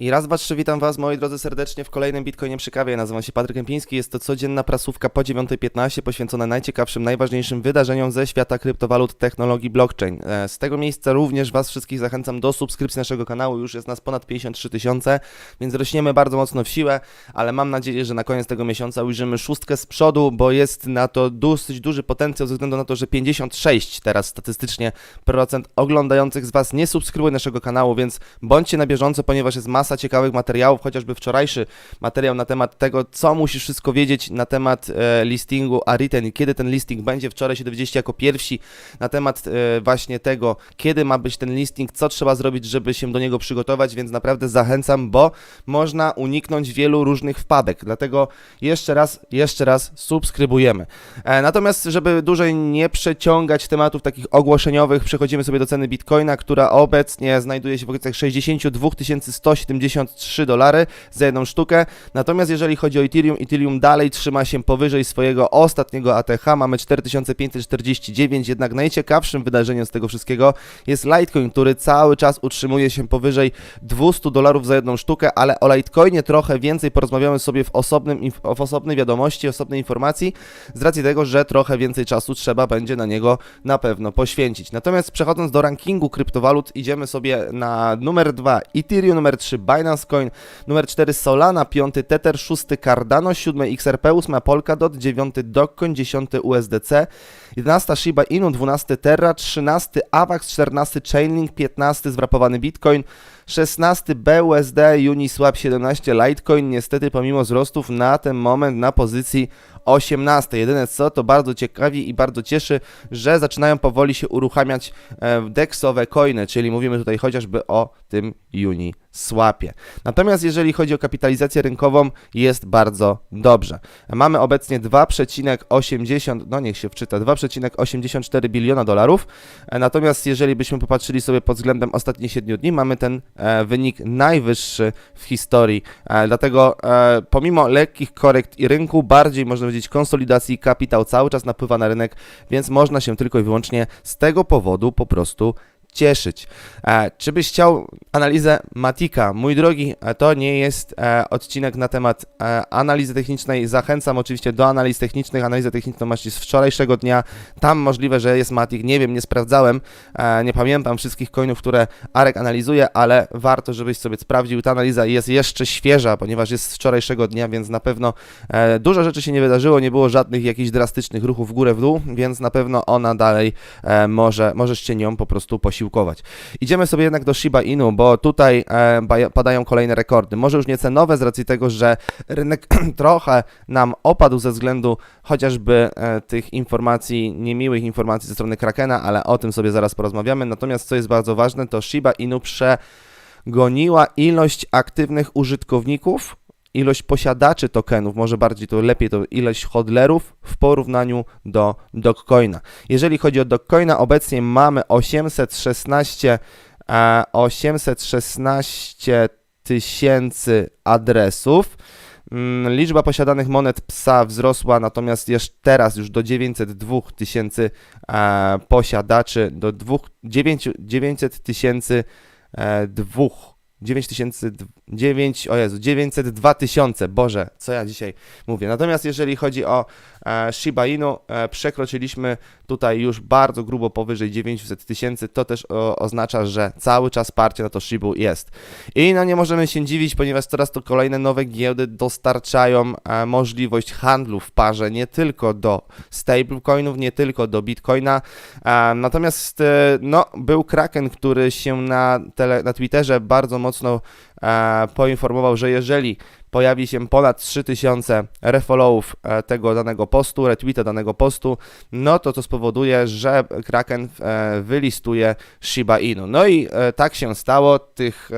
I raz, dwa, trzy, witam Was, moi drodzy, serdecznie w kolejnym Bitcoinie przy kawie. Nazywam się Patryk Kępiński. Jest to codzienna prasówka po 9.15 poświęcona najciekawszym, najważniejszym wydarzeniom ze świata kryptowalut, technologii blockchain. E, Z tego miejsca również Was wszystkich zachęcam do subskrypcji naszego kanału. Już jest nas ponad 53 tysiące, więc rośniemy bardzo mocno w siłę, ale mam nadzieję, że na koniec tego miesiąca ujrzymy szóstkę z przodu, bo jest na to dosyć duży potencjał ze względu na to, że 56 teraz statystycznie procent oglądających z Was nie subskrybuje naszego kanału, więc bądźcie na bieżąco, ponieważ jest masa ciekawych materiałów, chociażby wczorajszy materiał na temat tego, co musisz wszystko wiedzieć na temat e, listingu Ariten i kiedy ten listing będzie. Wczoraj się dowiedzieliście jako pierwsi na temat e, właśnie tego, kiedy ma być ten listing, co trzeba zrobić, żeby się do niego przygotować, więc naprawdę zachęcam, bo można uniknąć wielu różnych wpadek. Dlatego jeszcze raz, jeszcze raz subskrybujemy. E, natomiast, żeby dłużej nie przeciągać tematów takich ogłoszeniowych, przechodzimy sobie do ceny Bitcoina, która obecnie znajduje się w okolicach 62 173 dolary za jedną sztukę. Natomiast jeżeli chodzi o Ethereum, Ethereum dalej trzyma się powyżej swojego ostatniego ATH, mamy 4549, jednak najciekawszym wydarzeniem z tego wszystkiego jest Litecoin, który cały czas utrzymuje się powyżej 200 dolarów za jedną sztukę, ale o Litecoinie trochę więcej porozmawiamy sobie w, osobnym, w osobnej wiadomości, osobnej informacji, z racji tego, że trochę więcej czasu trzeba będzie na niego na pewno poświęcić. Natomiast przechodząc do rankingu kryptowalut, idziemy sobie na numer 2 Ethereum, numer 3 Binance Coin, numer 4 Solana, 5 Tether, 6 Cardano, 7 XRP, 8 Polkadot, 9 Dogecoin, 10 USDC, 11 Shiba Inu, 12 Terra, 13 AVAX, 14 Chainlink, 15 zwrapowany Bitcoin, 16 BUSD, Uniswap 17 Litecoin, niestety pomimo wzrostów na ten moment na pozycji 18. Jedyne co, to bardzo ciekawi i bardzo cieszy, że zaczynają powoli się uruchamiać e, dexowe coiny, czyli mówimy tutaj chociażby o tym Uniswapie. Natomiast jeżeli chodzi o kapitalizację rynkową, jest bardzo dobrze. Mamy obecnie 2,80, no niech się wczyta, 2,84 biliona dolarów. E, Natomiast jeżeli byśmy popatrzyli sobie pod względem ostatnich 7 dni, mamy ten e, wynik najwyższy w historii. Dlatego pomimo lekkich korekt i rynku, bardziej można powiedzieć konsolidacji, kapitał cały czas napływa na rynek, więc można się tylko i wyłącznie z tego powodu po prostu cieszyć. E, czy byś chciał analizę Matika? Mój drogi, e, to nie jest e, odcinek na temat analizy technicznej. Zachęcam oczywiście do analiz technicznych. Analizę techniczną masz z wczorajszego dnia. Tam możliwe, że jest Matik. Nie wiem, nie sprawdzałem. Nie pamiętam wszystkich coinów, które Arek analizuje, ale warto, żebyś sobie sprawdził. Ta analiza jest jeszcze świeża, ponieważ jest z wczorajszego dnia, więc na pewno dużo rzeczy się nie wydarzyło. Nie było żadnych jakichś drastycznych ruchów w górę, w dół, więc na pewno ona dalej może, możesz się nią po prostu posiłkować. Idziemy sobie jednak do Shiba Inu, bo tutaj e, padają kolejne rekordy. Może już nie cenowe z racji tego, że rynek trochę nam opadł ze względu chociażby e, tych informacji, niemiłych informacji ze strony Krakena, ale o tym sobie zaraz porozmawiamy. Natomiast co jest bardzo ważne, to Shiba Inu przegoniła ilość aktywnych użytkowników ilość posiadaczy tokenów, może bardziej to lepiej to ilość hodlerów w porównaniu do Dogecoina. Jeżeli chodzi o Dogecoina, obecnie mamy 816, e, 816 tysięcy adresów. Mm, Liczba posiadanych monet psa wzrosła, natomiast jeszcze teraz już do 902 tysięcy e, posiadaczy, do dwóch- dziewięciu- 900 tysięcy e, dwóch 9 tysięcy, 9, o Jezu, 902 tysiące, Boże, co ja dzisiaj mówię. Natomiast jeżeli chodzi o e, Shiba Inu, e, przekroczyliśmy tutaj już bardzo grubo powyżej 900 tysięcy, to też o, oznacza, że cały czas parcie na to Shibu jest. I no nie możemy się dziwić, ponieważ coraz to kolejne nowe giełdy dostarczają e, możliwość handlu w parze nie tylko do stablecoinów, nie tylko do bitcoina, e, natomiast e, no, był Kraken, który się na, tele, na Twitterze bardzo mocno e, poinformował, że jeżeli pojawi się ponad 3000 refollowów e, tego danego postu, retweeta danego postu, no to to spowoduje, że Kraken e, wylistuje Shiba Inu. No i e, tak się stało, tych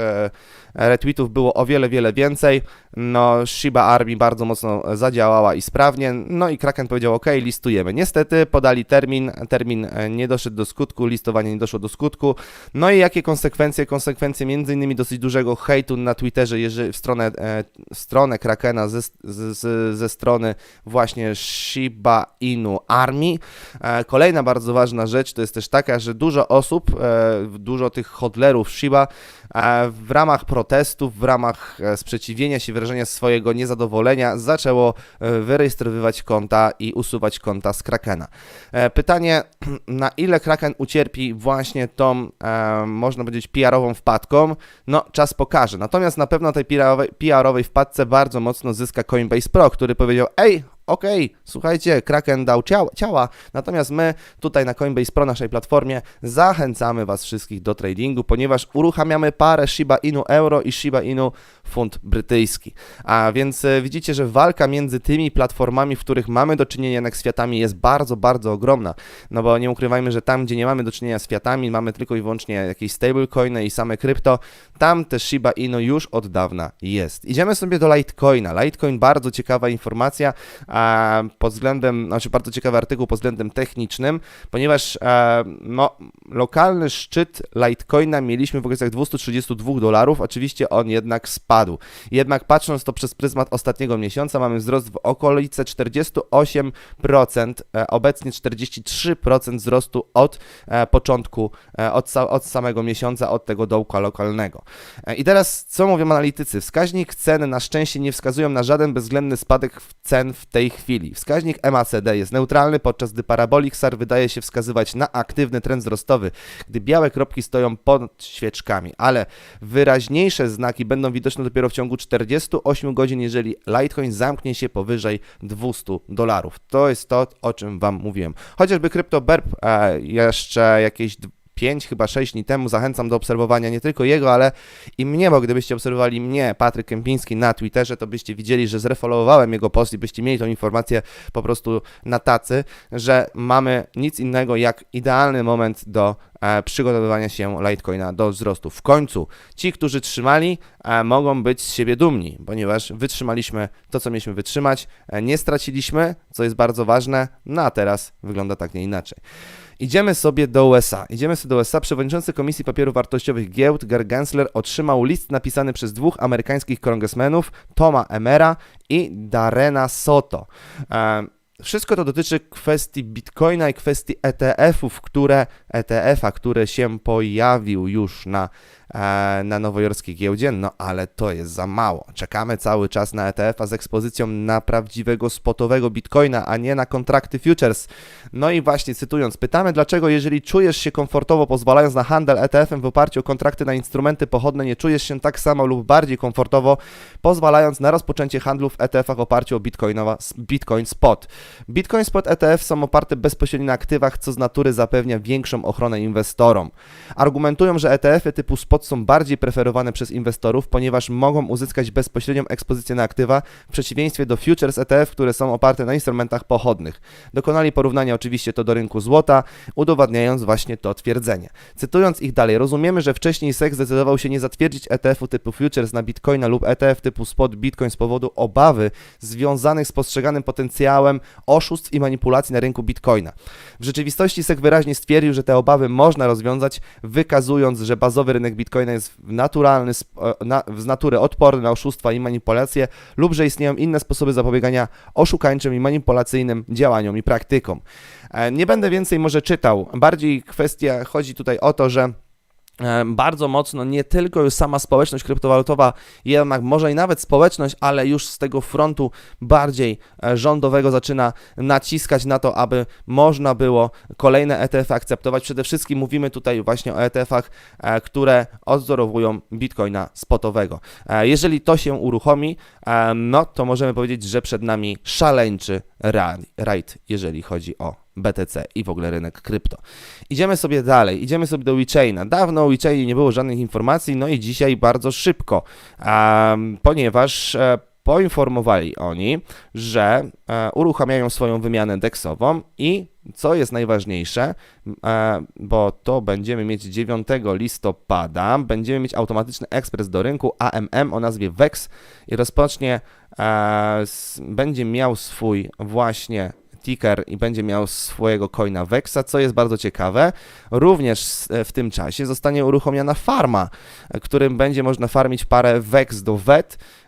retweetów było o wiele, wiele więcej. no Shiba Army bardzo mocno zadziałała i sprawnie, no i Kraken powiedział ok, listujemy. Niestety podali termin, termin e, nie doszedł do skutku, listowanie nie doszło do skutku, no i jakie konsekwencje? Konsekwencje między innymi dosyć dużego hejtu na Twitterze jeżeli w stronę, e, w stronę Krakena ze, z, ze strony właśnie Shiba Inu Army. E, kolejna bardzo ważna rzecz to jest też taka, że dużo osób, dużo tych hodlerów Shiba w ramach protestów, w ramach e, sprzeciwienia się, wyrażenia swojego niezadowolenia zaczęło e, wyrejestrowywać konta i usuwać konta z Krakena. E, Pytanie, na ile Kraken ucierpi właśnie tą, można powiedzieć, PR-ową wpadką? No, czas pokaże. Natomiast na pewno tej PR-owej wpadce bardzo mocno zyska Coinbase Pro, który powiedział, ej, okej, słuchajcie, Kraken dał ciała, natomiast my tutaj na Coinbase Pro, naszej platformie, zachęcamy Was wszystkich do tradingu, ponieważ uruchamiamy parę Shiba Inu euro i Shiba Inu funt brytyjski. A więc e, widzicie, że walka między tymi platformami, w których mamy do czynienia jednak z fiatami jest bardzo, bardzo ogromna. No bo nie ukrywajmy, że tam, gdzie nie mamy do czynienia z fiatami, mamy tylko i wyłącznie jakieś stablecoiny i same krypto, tam też Shiba Inu już od dawna jest. Idziemy sobie do Litecoina. Litecoin bardzo ciekawa informacja a, pod względem, znaczy bardzo ciekawy artykuł pod względem technicznym, ponieważ e, no, lokalny szczyt Litecoina mieliśmy w okolicach 232 dolarów, oczywiście on jednak spadł. Jednak patrząc to przez pryzmat ostatniego miesiąca, mamy wzrost w okolice 48%, e, obecnie 43% wzrostu od e, początku, e, od, od samego miesiąca, od tego dołka lokalnego. E, I teraz co mówią analitycy? Wskaźnik ceny na szczęście nie wskazują na żaden bezwzględny spadek cen w tej chwili. Wskaźnik MACD jest neutralny, podczas gdy Parabolic SAR wydaje się wskazywać na aktywny trend wzrostowy, gdy białe kropki stoją pod świeczkami, ale wyraźniejsze znaki będą widoczne dopiero w ciągu 48 godzin, jeżeli Litecoin zamknie się powyżej 200 dolarów. To jest to, o czym Wam mówiłem. Chociażby CryptoBerb e, jeszcze jakieś 5, chyba 6 dni temu. Zachęcam do obserwowania nie tylko jego, ale i mnie, bo gdybyście obserwowali mnie, Patryk Kępiński na Twitterze, to byście widzieli, że zrefollowowałem jego post i byście mieli tą informację po prostu na tacy, że mamy nic innego jak idealny moment do przygotowywania się Litecoina do wzrostu. W końcu ci, którzy trzymali, e, mogą być z siebie dumni, ponieważ wytrzymaliśmy to, co mieliśmy wytrzymać, e, nie straciliśmy, co jest bardzo ważne, no a teraz wygląda tak nie inaczej. Idziemy sobie do USA. Idziemy sobie do USA. Przewodniczący Komisji Papierów Wartościowych Giełd, Gary Gensler, otrzymał list napisany przez dwóch amerykańskich kongresmenów, Toma Emera i Darena Soto. E, wszystko to dotyczy kwestii Bitcoina i kwestii ETF-ów, które ETF-a, który się pojawił już na, na nowojorskiej giełdzie, no ale to jest za mało. Czekamy cały czas na ETF-a z ekspozycją na prawdziwego spotowego Bitcoina, a nie na kontrakty futures. No i właśnie cytując, pytamy dlaczego jeżeli czujesz się komfortowo pozwalając na handel ETF-em w oparciu o kontrakty na instrumenty pochodne, nie czujesz się tak samo lub bardziej komfortowo pozwalając na rozpoczęcie handlu w ETF-ach w oparciu o Bitcoinowa, Bitcoin Spot. Bitcoin Spot ETF są oparte bezpośrednio na aktywach, co z natury zapewnia większą ochronę inwestorom. Argumentują, że ETF-y typu spot są bardziej preferowane przez inwestorów, ponieważ mogą uzyskać bezpośrednią ekspozycję na aktywa, w przeciwieństwie do futures ETF, które są oparte na instrumentach pochodnych. Dokonali porównania oczywiście to do rynku złota, udowadniając właśnie to twierdzenie. Cytując ich dalej, rozumiemy, że wcześniej SEC zdecydował się nie zatwierdzić ETF-u typu futures na Bitcoina lub ETF typu spot Bitcoin z powodu obawy związanych z postrzeganym potencjałem oszustw i manipulacji na rynku Bitcoina. W rzeczywistości SEC wyraźnie stwierdził, że te obawy można rozwiązać, wykazując, że bazowy rynek Bitcoina jest naturalny, sp- e, na, z natury odporny na oszustwa i manipulacje, lub że istnieją inne sposoby zapobiegania oszukańczym i manipulacyjnym działaniom i praktykom. E, Nie będę więcej może czytał. Bardziej kwestia chodzi tutaj o to, że bardzo mocno nie tylko już sama społeczność kryptowalutowa, jednak może i nawet społeczność, ale już z tego frontu bardziej e, rządowego zaczyna naciskać na to, aby można było kolejne ETF-y akceptować. Przede wszystkim mówimy tutaj właśnie o ETF-ach, e, które odzorowują bitcoina spotowego. E, Jeżeli to się uruchomi, e, no to możemy powiedzieć, że przed nami szaleńczy ra- rajd, jeżeli chodzi o BTC i w ogóle rynek krypto. Idziemy sobie dalej, idziemy sobie do WeChaina. Dawno o WeChainie nie było żadnych informacji, no i dzisiaj bardzo szybko, em, ponieważ e, poinformowali oni, że e, uruchamiają swoją wymianę deksową i co jest najważniejsze, e, bo to będziemy mieć 9 listopada, będziemy mieć automatyczny ekspres do rynku AMM o nazwie VEX i rozpocznie, e, s, będzie miał swój właśnie ticker i będzie miał swojego coina Vexa, co jest bardzo ciekawe. Również s- w tym czasie zostanie uruchomiona farma, e, którym będzie można farmić parę Vex do VET e,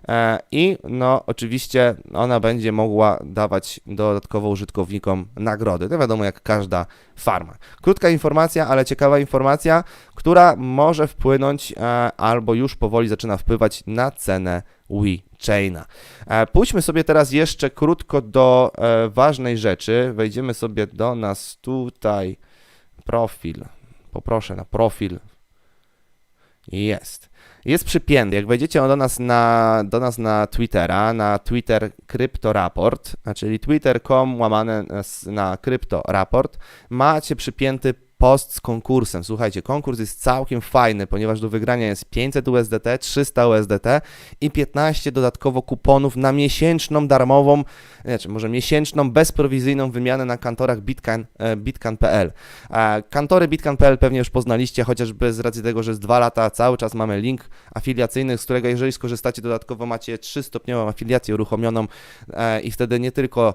i no oczywiście ona będzie mogła dawać dodatkowo użytkownikom nagrody. To wiadomo jak każda farma. Krótka informacja, ale ciekawa informacja, która może wpłynąć e, albo już powoli zaczyna wpływać na cenę WeChaina. E, Pójdźmy sobie teraz jeszcze krótko do e, ważnej rzeczy. Wejdziemy sobie do nas tutaj. Profil. Poproszę na profil. Jest. Jest przypięty. Jak wejdziecie do nas na, do nas na Twittera, na Twitter Cryptoraport, a czyli twitter.com łamane na Cryptoraport, macie przypięty post z konkursem. Słuchajcie, konkurs jest całkiem fajny, ponieważ do wygrania jest 500 USDT, 300 USDT i 15 dodatkowo kuponów na miesięczną darmową, znaczy może miesięczną bezprowizyjną wymianę na kantorach Bitcoin, e. E, Kantory bitcoin.pl pewnie już poznaliście, chociażby z racji tego, że jest dwa lata cały czas mamy link afiliacyjny, z którego jeżeli skorzystacie dodatkowo macie 3-stopniową afiliację uruchomioną e, i wtedy nie tylko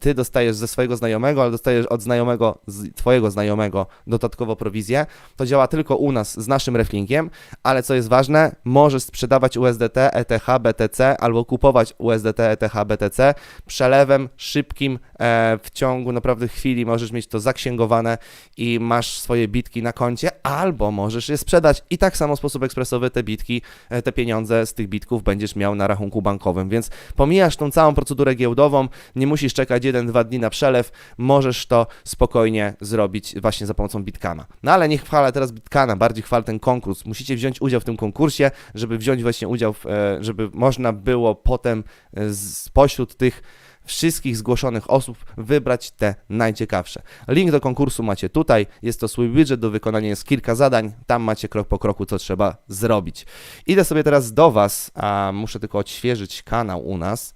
ty dostajesz ze swojego znajomego, ale dostajesz od znajomego, twojego znajomego dodatkowo prowizję. To działa tylko u nas z naszym reflinkiem, ale co jest ważne, możesz sprzedawać USDT, ETH, BTC albo kupować USDT, ETH, BTC przelewem szybkim e, w ciągu naprawdę chwili możesz mieć to zaksięgowane i masz swoje bitki na koncie, albo możesz je sprzedać i tak samo w sposób ekspresowy te bitki, e, te pieniądze z tych bitków będziesz miał na rachunku bankowym, więc pomijasz tą całą procedurę giełdową, nie musisz czekać 1-2 dni na przelew, możesz to spokojnie zrobić właśnie za pomocą Bitkana. No ale nie chwalę teraz Bitkana, bardziej chwal ten konkurs. Musicie wziąć udział w tym konkursie, żeby wziąć właśnie udział, w, e, żeby można było potem e, spośród tych wszystkich zgłoszonych osób wybrać te najciekawsze. Link do konkursu macie tutaj, jest to swój widget, do wykonania jest kilka zadań, tam macie krok po kroku, co trzeba zrobić. Idę sobie teraz do Was, a muszę tylko odświeżyć kanał u nas.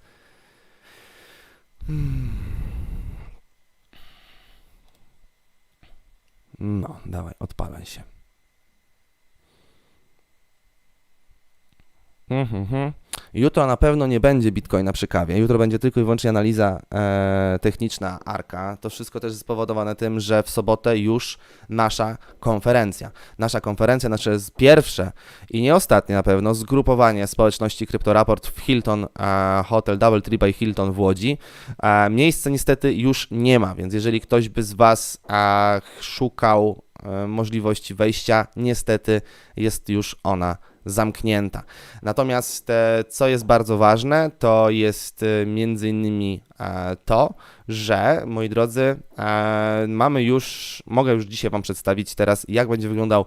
No, dawaj, odpalaj się. Mhm, mhm. Jutro na pewno nie będzie Bitcoina przy kawie. Jutro będzie tylko i wyłącznie analiza e, techniczna Arka. To wszystko też jest spowodowane tym, że w sobotę już nasza konferencja. Nasza konferencja, nasze pierwsze i nie ostatnie na pewno zgrupowanie społeczności Kryptoraport w Hilton e, Hotel Double Tree by Hilton w Łodzi. E, miejsca niestety już nie ma, więc jeżeli ktoś by z Was e, szukał e, możliwości wejścia, niestety jest już ona zamknięta. Natomiast e, co jest bardzo ważne, to jest e, między innymi e, to, że moi drodzy, mamy już, mogę już dzisiaj Wam przedstawić teraz, jak będzie wyglądał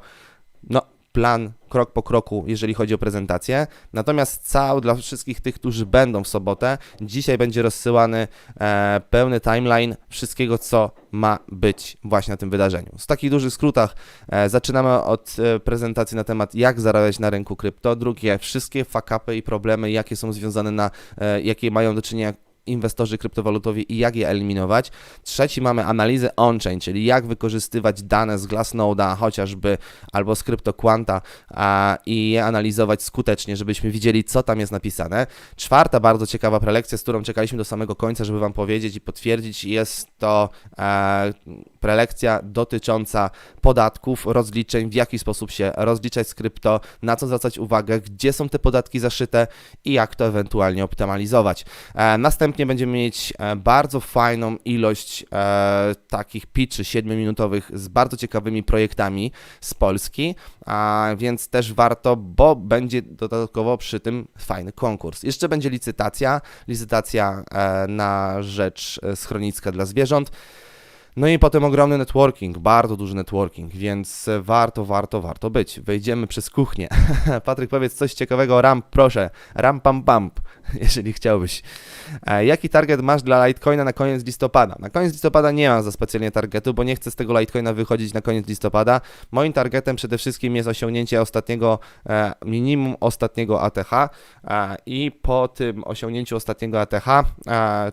no, plan krok po kroku, jeżeli chodzi o prezentację. Natomiast cały dla wszystkich tych, którzy będą w sobotę, dzisiaj będzie rozsyłany e, pełny timeline wszystkiego, co ma być właśnie na tym wydarzeniu. W takich dużych skrótach e, zaczynamy od e, prezentacji na temat, jak zarabiać na rynku krypto. Drugie, wszystkie fakapy i problemy, jakie są związane na, e, jakie mają do czynienia inwestorzy kryptowalutowi i jak je eliminować. Trzeci mamy analizę on-chain, czyli jak wykorzystywać dane z Glassnode'a chociażby albo z CryptoQuanta i je analizować skutecznie, żebyśmy widzieli, co tam jest napisane. Czwarta bardzo ciekawa prelekcja, z którą czekaliśmy do samego końca, żeby Wam powiedzieć i potwierdzić, jest to e, prelekcja dotycząca podatków, rozliczeń, w jaki sposób się rozliczać z krypto, na co zwracać uwagę, gdzie są te podatki zaszyte i jak to ewentualnie optymalizować. E, następnie będziemy mieć e, bardzo fajną ilość e, takich pitchy 7-minutowych z bardzo ciekawymi projektami z Polski, więc też warto, bo będzie dodatkowo przy tym fajny konkurs. Jeszcze będzie licytacja, licytacja na rzecz schroniska dla zwierząt. No i potem ogromny networking, bardzo duży networking, więc warto, warto, warto być. Wejdziemy przez kuchnię. Patryk, powiedz coś ciekawego o ramp, proszę. Ram pam pump. jeżeli chciałbyś. E, jaki target masz dla Litecoina na koniec listopada? Na koniec listopada nie mam za specjalnie targetu, bo nie chcę z tego Litecoina wychodzić na koniec listopada. Moim targetem przede wszystkim jest osiągnięcie ostatniego, e, minimum ostatniego ATH e, i po tym osiągnięciu ostatniego ATH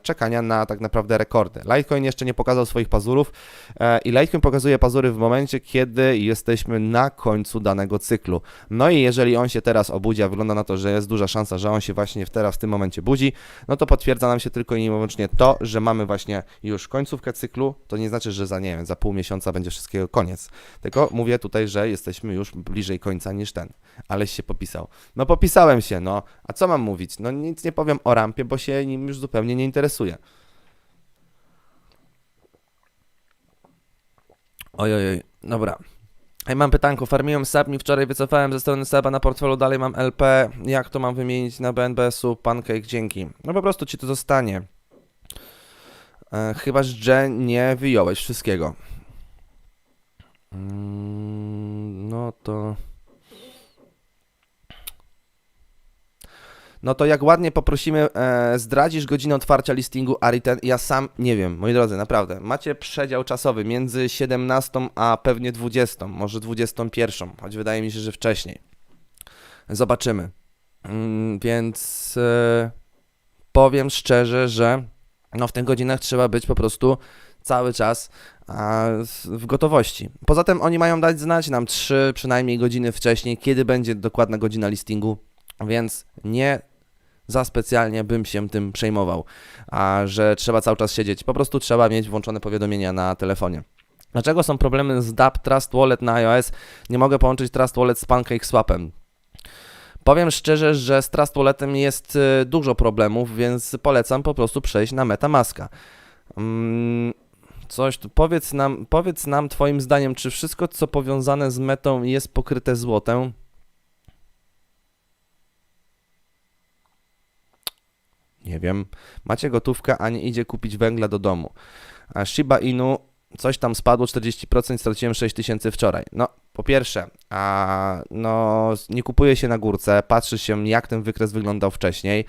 czekania na tak naprawdę rekordy. Litecoin jeszcze nie pokazał swoich pazurów i Litecoin pokazuje pazury w momencie, kiedy jesteśmy na końcu danego cyklu. No i jeżeli on się teraz obudzi, a wygląda na to, że jest duża szansa, że on się właśnie teraz tym momencie budzi, no to potwierdza nam się tylko i wyłącznie to, że mamy właśnie już końcówkę cyklu. To nie znaczy, że za nie wiem, za pół miesiąca będzie wszystkiego koniec. Tylko mówię tutaj, że jesteśmy już bliżej końca niż ten. Aleś się popisał. No popisałem się, no. A co mam mówić? No nic nie powiem o rampie, bo się nim już zupełnie nie oj, oj. Dobra. Mam pytanko. Farmiłem Submi, wczoraj wycofałem ze strony Seba na portfelu, dalej mam LP. Jak to mam wymienić na BNBS-u? Pancake, dzięki. No po prostu ci to zostanie. E, chyba, że nie wyjąłeś wszystkiego. Mm, no to... No to jak ładnie poprosimy, e, zdradzisz godzinę otwarcia listingu Ariten. Ja sam nie wiem, moi drodzy, naprawdę. Macie przedział czasowy między 17 a pewnie 20, może 21, choć wydaje mi się, że wcześniej. Zobaczymy. Mm, więc e, powiem szczerze, że no w tych godzinach trzeba być po prostu cały czas w gotowości. Poza tym oni mają dać znać nam 3 przynajmniej godziny wcześniej, kiedy będzie dokładna godzina listingu, więc nie za specjalnie bym się tym przejmował, a że trzeba cały czas siedzieć. Po prostu trzeba mieć włączone powiadomienia na telefonie. Dlaczego są problemy z DApp Trust Wallet na iOS? Nie mogę połączyć Trust Wallet z PancakeSwapem. Powiem szczerze, że z Trust Walletem jest y, dużo problemów, więc polecam po prostu przejść na MetaMaska. Mm, coś tu, powiedz nam, powiedz nam twoim zdaniem, czy wszystko co powiązane z metą jest pokryte złotem? Nie wiem. Macie gotówkę, a nie idzie kupić węgla do domu. A Shiba Inu coś tam spadło 40%, straciłem 6000 wczoraj. No, po pierwsze, a, no, nie kupuje się na górce, patrzy się jak ten wykres wyglądał wcześniej.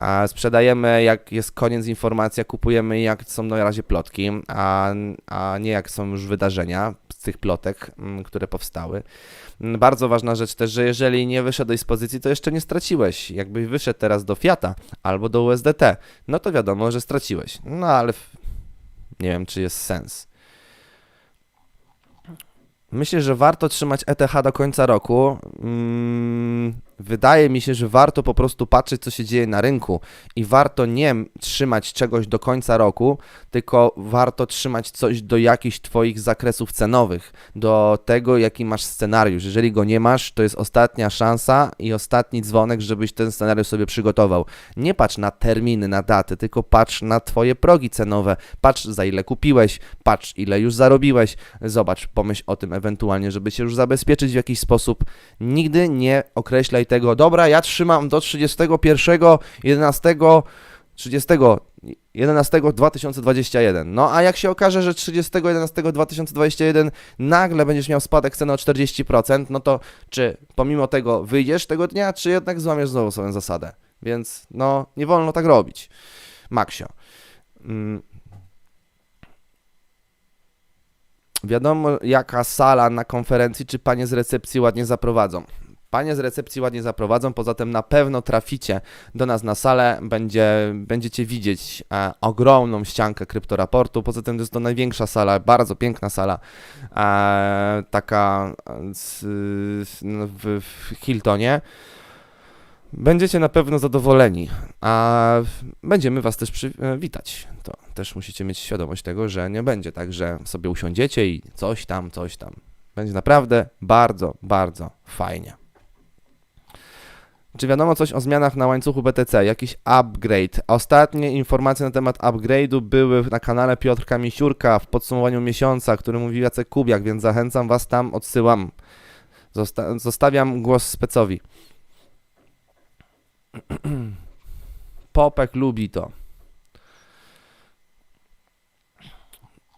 A, sprzedajemy jak jest koniec informacja, kupujemy jak są na razie plotki, a, a nie jak są już wydarzenia z tych plotek, mm, które powstały. Mm, Bardzo ważna rzecz też, że jeżeli nie wyszedłeś z pozycji, to jeszcze nie straciłeś. Jakbyś wyszedł teraz do Fiata albo do USDT, no to wiadomo, że straciłeś. No ale nie wiem, czy jest sens. Myślę, że warto trzymać ETH do końca roku. Mm, wydaje mi się, że warto po prostu patrzeć, co się dzieje na rynku i warto nie trzymać czegoś do końca roku, tylko warto trzymać coś do jakichś Twoich zakresów cenowych, do tego, jaki masz scenariusz. Jeżeli go nie masz, to jest ostatnia szansa i ostatni dzwonek, żebyś ten scenariusz sobie przygotował. Nie patrz na terminy, na daty, tylko patrz na Twoje progi cenowe. Patrz, za ile kupiłeś, patrz, ile już zarobiłeś. Zobacz, pomyśl o tym ewentualnie, żeby się już zabezpieczyć w jakiś sposób. Nigdy nie określaj tego, dobra, ja trzymam do 31, 11, 30, 11 2021. No a jak się okaże, że 30 11 2021 nagle będziesz miał spadek ceny o 40%, no to czy pomimo tego wyjdziesz tego dnia, czy jednak złamiesz znowu swoją zasadę? Więc no, nie wolno tak robić. Maksio. Mm. Wiadomo, jaka sala na konferencji, czy panie z recepcji ładnie zaprowadzą. Panie z recepcji ładnie zaprowadzą, poza tym na pewno traficie do nas na salę, będzie, będziecie widzieć e, ogromną ściankę kryptoraportu, poza tym to jest to największa sala, bardzo piękna sala, e, taka e, z, no, w, w Hiltonie. Będziecie na pewno zadowoleni, a będziemy Was też przywitać. To też musicie mieć świadomość tego, że nie będzie tak, że sobie usiądziecie i coś tam, coś tam. Będzie naprawdę bardzo, bardzo fajnie. Czy wiadomo coś o zmianach na łańcuchu BTC? Jakiś upgrade? Ostatnie informacje na temat upgrade'u były na kanale Piotrka Misiurka w podsumowaniu miesiąca, który mówił Jacek Kubiak, więc zachęcam Was tam, odsyłam. Zosta- zostawiam głos specowi. Popek lubi to.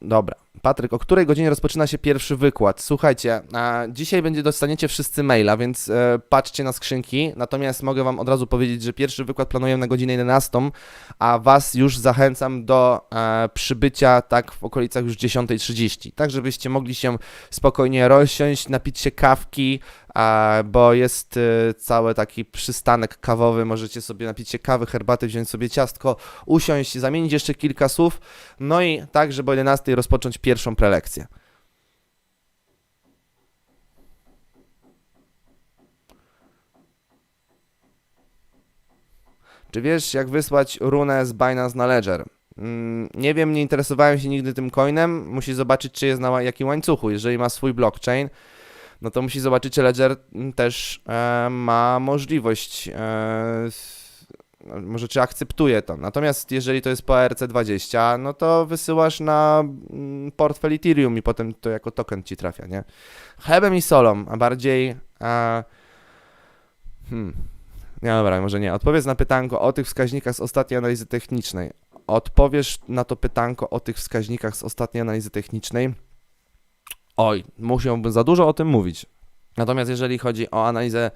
Dobra. Patryk, o której godzinie rozpoczyna się pierwszy wykład? Słuchajcie, dzisiaj będzie dostaniecie wszyscy maila, więc e, patrzcie na skrzynki. Natomiast mogę Wam od razu powiedzieć, że pierwszy wykład planuję na godzinę 11, a Was już zachęcam do e, przybycia tak w okolicach już 10.30, tak żebyście mogli się spokojnie rozsiąść, napić się kawki, bo jest e, cały taki przystanek kawowy, możecie sobie napić się kawy, herbaty, wziąć sobie ciastko, usiąść, zamienić jeszcze kilka słów, no i tak, żeby o 11 rozpocząć pierwszą prelekcję. Czy wiesz, jak wysłać runę z Binance na Ledger? Mm, nie wiem, nie interesowałem się nigdy tym coinem. Musisz zobaczyć, czy jest na jakim łańcuchu. Jeżeli ma swój blockchain, no to musi zobaczyć, czy Ledger też e, ma możliwość, e, może czy akceptuje to. Natomiast jeżeli to jest po ERC20, no to wysyłasz na mm, portfel Ethereum i potem to jako token ci trafia, nie? Chlebem i solą, a bardziej... E, hmm. Nie, dobra, może nie. Odpowiedz na pytanko o tych wskaźnikach z ostatniej analizy technicznej. Odpowiesz na to pytanko o tych wskaźnikach z ostatniej analizy technicznej. Oj, musiałbym za dużo o tym mówić. Natomiast jeżeli chodzi o analizę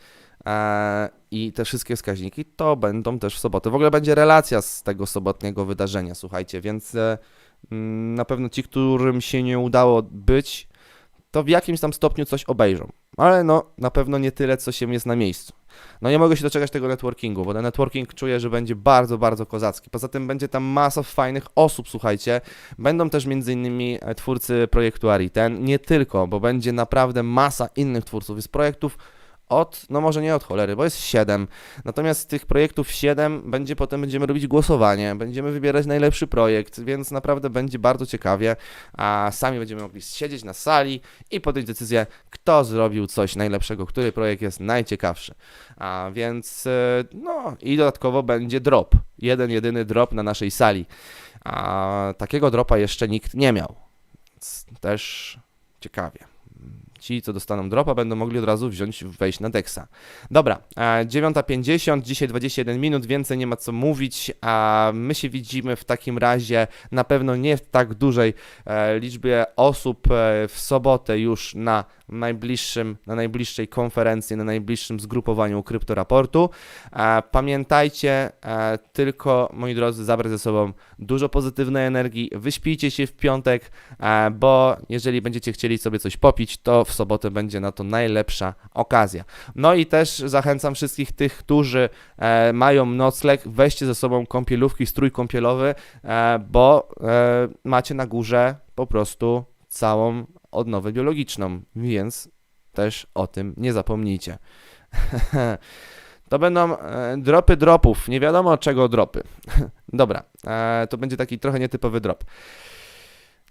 i te wszystkie wskaźniki, to będą też w sobotę. W ogóle będzie relacja z tego sobotniego wydarzenia, słuchajcie, więc e, mm, na pewno ci, którym się nie udało być, to w jakimś tam stopniu coś obejrzą. Ale no, na pewno nie tyle, co się jest na miejscu. No nie mogę się doczekać tego networkingu, bo ten networking czuję, że będzie bardzo, bardzo kozacki. Poza tym będzie tam masa fajnych osób, słuchajcie. Będą też innymi e, twórcy projektu Ariten, nie tylko, bo będzie naprawdę masa innych twórców. Jest projektów od, no może nie od cholery, bo jest 7. Natomiast tych projektów 7 będzie potem będziemy robić głosowanie, będziemy wybierać najlepszy projekt, więc naprawdę będzie bardzo ciekawie, a sami będziemy mogli siedzieć na sali i podjąć decyzję, kto zrobił coś najlepszego, który projekt jest najciekawszy. A więc e, no i dodatkowo będzie drop. Jeden jedyny drop na naszej sali. A takiego dropa jeszcze nikt nie miał. Więc też ciekawie. Ci, co dostaną dropa, będą mogli od razu wziąć, wejść na Dexa. Dobra, e, 9.50, dzisiaj 21 minut, więcej nie ma co mówić, a my się widzimy w takim razie na pewno nie w tak dużej e, liczbie osób e, w sobotę już na najbliższym, na najbliższej konferencji, na najbliższym zgrupowaniu kryptoraportu. E, Pamiętajcie e, tylko, moi drodzy, zabrać ze sobą dużo pozytywnej energii, wyśpijcie się w piątek, e, bo jeżeli będziecie chcieli sobie coś popić, to w sobotę będzie na to najlepsza okazja. No i też zachęcam wszystkich tych, którzy e, mają nocleg, weźcie ze sobą kąpielówki, strój kąpielowy, e, bo e, macie na górze po prostu całą odnowę biologiczną, więc też o tym nie zapomnijcie. To będą e, dropy dropów, nie wiadomo czego dropy. Dobra, e, to będzie taki trochę nietypowy drop.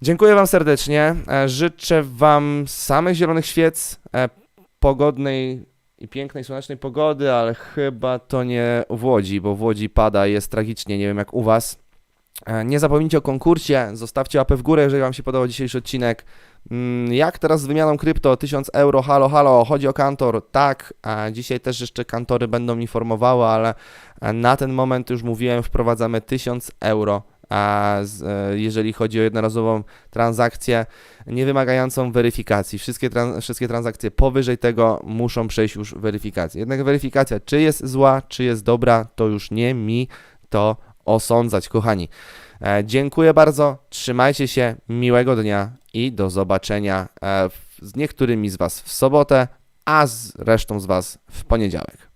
Dziękuję Wam serdecznie. E, życzę Wam samych zielonych świec, e, pogodnej i pięknej, słonecznej pogody, ale chyba to nie w Łodzi, bo w Łodzi pada, jest tragicznie, nie wiem jak u Was. E, Nie zapomnijcie o konkursie, zostawcie łapę w górę, jeżeli Wam się podobał dzisiejszy odcinek. Mm, Jak teraz z wymianą krypto? 1000 euro, halo, halo, chodzi o kantor. Tak, dzisiaj też jeszcze kantory będą informowały, ale na ten moment już mówiłem, wprowadzamy 1000 euro, a e, jeżeli chodzi o jednorazową transakcję nie wymagającą weryfikacji. Wszystkie, tran- wszystkie transakcje powyżej tego muszą przejść już weryfikację. Jednak weryfikacja, czy jest zła, czy jest dobra, to już nie mi to osądzać, kochani. E, dziękuję bardzo, trzymajcie się, miłego dnia i do zobaczenia e, z niektórymi z Was w sobotę, a z resztą z Was w poniedziałek.